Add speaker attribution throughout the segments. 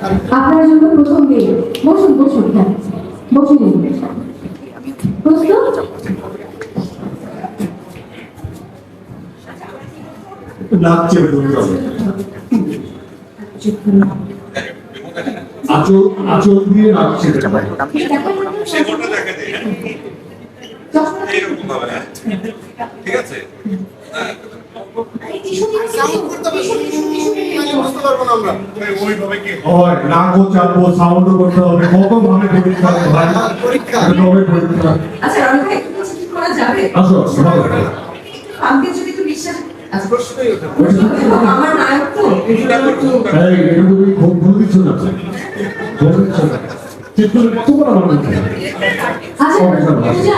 Speaker 1: আপনার জন্য প্রথম দিন বসুন বসুন হ্যাঁ। বসুন
Speaker 2: নাক চেপে ধরতে হবে আচল আচল দিয়ে নাক চেপে ধরতে হবে।
Speaker 1: চশমা
Speaker 3: এইরকম ভাবে হ্যাঁ? ঠিক আছে?
Speaker 2: নাকও চাপবো সাউন্ডও করতে হবে কত ভাবে পরীক্ষা পরীক্ষা পরীক্ষা
Speaker 4: আচ্ছা করা যাবে
Speaker 2: আসো
Speaker 4: আমাকে যদি একটু বিশ্বাস আচ্ছা
Speaker 3: প্রশ্নই ওঠে
Speaker 4: আমার নায়ক তো।
Speaker 2: এই তুমি ভুল ভুল দিচ্ছ না ভুল দিচ্ছ না। চিত্র কত বড় আমার
Speaker 1: আচ্ছা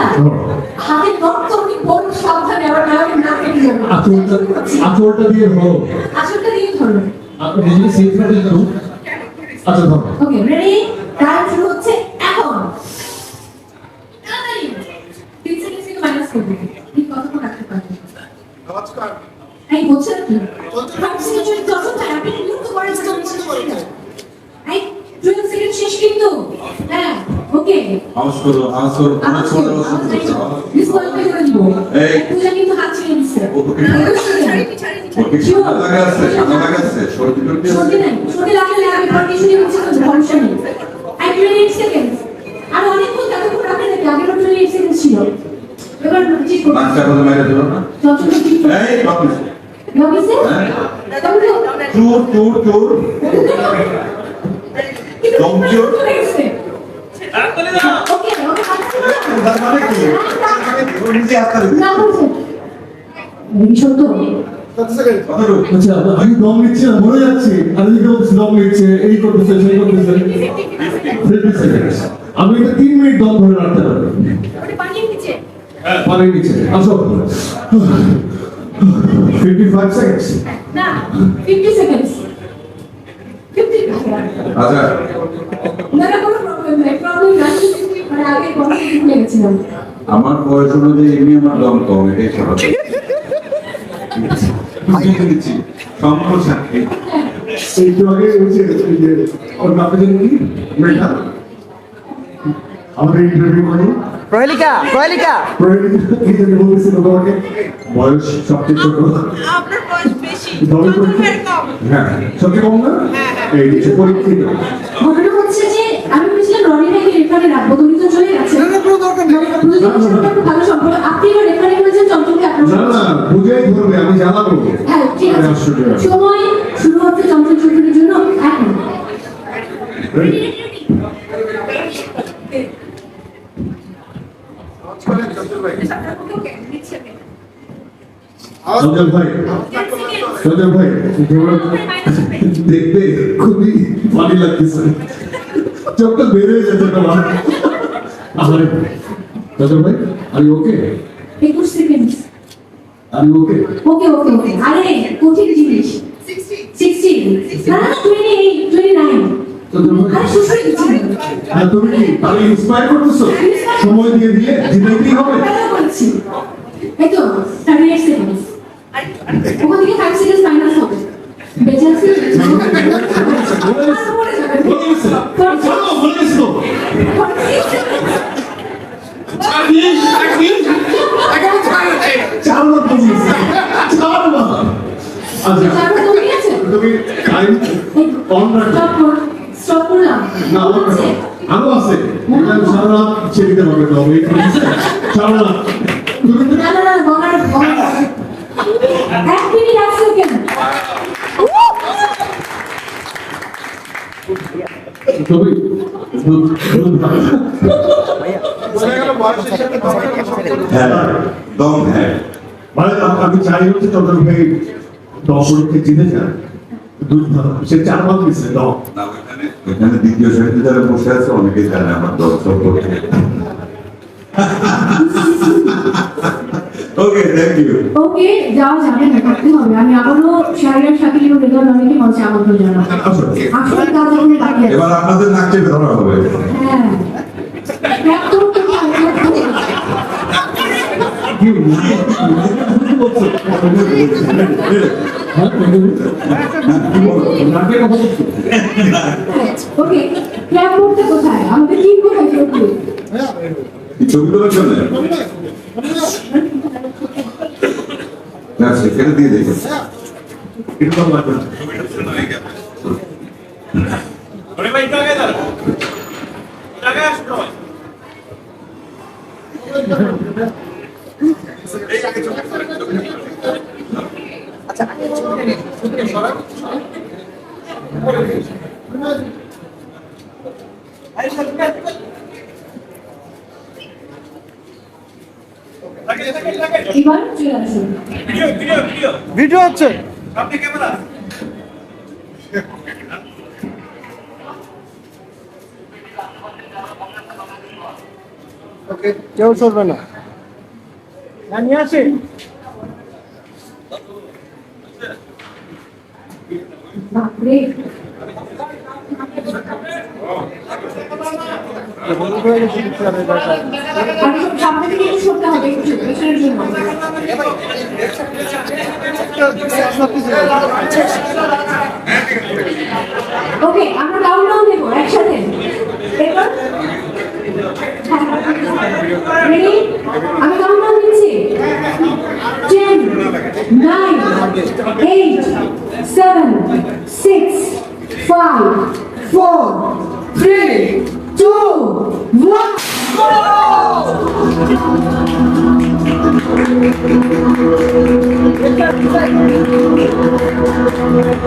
Speaker 1: হাতে রক্ত কি বড় সাবধানে আবার নায়কের নাক কেটে যাবে
Speaker 2: আচলটা আচলটা দিয়ে ধরো।
Speaker 1: আসলটা দিয়ে ধরো।
Speaker 2: আপনি নিজে সেফ করে ধরো। আচ্ছা ধরো।
Speaker 1: ওকে রেডি টাইম শুরু হচ্ছে এখন। তাড়াতাড়ি তিন সেকেন্ড থেকে মাইনাস করবে ঠিক কতক্ষণ রাখতে পারবে? এই বলছে কি? ফাইভ সেকেন্ড যদি দশম থাকে আপনি মুহূর্ত করেন এই টুয়েলভ সেকেন্ড শেষ কিন্তু? হ্যাঁ ওকে।
Speaker 3: আওয়াজ করো কোনো ছোট আওয়াজ করো।
Speaker 1: দিব
Speaker 3: এই।
Speaker 1: পূজা কিন্তু হাত ছেড়ে দিচ্ছে
Speaker 3: ওকে। লাগা আছে ঠান্ডা লাগা আছে সর্দি টর্দি
Speaker 1: সর্দি নাই সর্দি লাগলে লাগবে পর কিছু হচ্ছে তো সমস্যা নেই। আই টোয়েন্টি সেকেন্ড আর অনেকক্ষণ ততক্ষণ রাখে নাকি আগে টোয়েন্টি এইট সেকেন্ড ছিল। এবার ঠিক করুন
Speaker 3: নাকটা কথা মেরে দিল না?
Speaker 1: যতক্ষণ ঠিক
Speaker 3: এই ধরে
Speaker 1: না তো
Speaker 2: আমি নিচ্ছি না মরে যাচ্ছি আর Fifty seconds. আমি এটা তিন মিনিট দম ধরে রাখতে পারি
Speaker 1: পানির নিচে।
Speaker 2: হ্যাঁ। পানির নিচে। আসো। ফিফটি ফাইভ সেকেন্ডস
Speaker 1: না ফিফটি সেকেন্ডস ফিফটি
Speaker 3: আচ্ছা।
Speaker 1: না না কোনো প্রবলেম নাই। প্রবলেম নাই মানে আগে কথা ভুলে গেছিলাম
Speaker 3: আমার বয়স অনুযায়ী এমনি আমার দম কম এটাই স্বাভাবিক। বুঝে নিচ্ছি সমস্যা
Speaker 2: একটু আগে ওই যে ওই যে ওর নামটা জানি কি? মেঘা আমাদের ইন্টারভিউ করে।
Speaker 5: প্রহেলিকা প্রহেলিকা।
Speaker 2: কি জানি বলতেছিল তোমাকে? বয়স সবচেয়ে ছোট।
Speaker 4: আপনার বয়স
Speaker 2: হ্যাঁ সবচেয়ে কম না? এই যে পরীক্ষিত।
Speaker 1: ঘটনা হচ্ছে যে আমি ভেবেছিলাম রনি রেফারে রাখব তুমি তো চলে গেছে। ভালো সম্পর্ক। আপনি এবার রেফারে করেছেন চঞ্চলকে আপনার
Speaker 2: না না বুঝেই ধরবে আমি জানাব।
Speaker 1: হ্যাঁ ঠিক আছে। সময় শুরু হচ্ছে চঞ্চল চৌধুরীর জন্য এখন
Speaker 2: Ready? ভাই সঞ্জয় ভাই দেখতে খুবই ভালো লাগতেছে। চোখটা বেড়ে যেতে তোমার আমার সঞ্জয় ভাই আর ওকে
Speaker 1: একুশ সেকেন্ড
Speaker 2: আর ওকে
Speaker 1: ওকে ওকে ওকে আরে কঠিন জিনিস। সিক্সটি না না টোয়েন্টি এইট টোয়েন্টি নাইন আরে সুসই দিচ্ছি
Speaker 2: তুমি কি তাহলে ইন্সপায়ার করতেছো? সময় দিয়ে দিয়ে হবে।
Speaker 1: এই তো থার্টি এইট ওখান থেকে ফাইভ সেকেন্ড মাইনাস হবে। বেঁচে আছে।
Speaker 2: না আরও আছে সারা রাত ছেড়ে দিতে পারবে তো সারা রাত
Speaker 1: এক মিনিট এক সেকেন্ড
Speaker 2: আম- চাই যান সে চার বার দিচ্ছে দম
Speaker 3: দ্বিতীয় শ্রেণীতে যারা বসে আছে অনেকেই জানে আমার দর্শক করতে ওকে
Speaker 1: যাওয়া যাবে না হবে। আমি আবারও শাহরিয়ার শাকিল এবং রেজাল অনেকে মঞ্চে আমন্ত্রণ জানাব। আসলে কাজ এখন বাকি আছে।
Speaker 3: এবার আপনাদের নাক চেপে ধরা হবে।
Speaker 1: হ্যাঁ। কি
Speaker 2: কি বলছো নাটকের কথা বলছো
Speaker 1: ওকে ক্ল্যাপ করতে কোথায়? আমাদের টিম কোথায়?
Speaker 3: ছবি? তোলার জন্য না সেখানে দিয়ে দেখে
Speaker 2: এটা
Speaker 5: ভিডিও হচ্ছে। কেউ চলবে না। হ্যাঁ নিয়ে
Speaker 1: বাপরে। ওকে আমরা ডাউন ডাউন দেবো একসাথে। রেডি আমি ডাউন ডাউন দিচ্ছি ten nine eight seven six five 3, 2, 1 Go!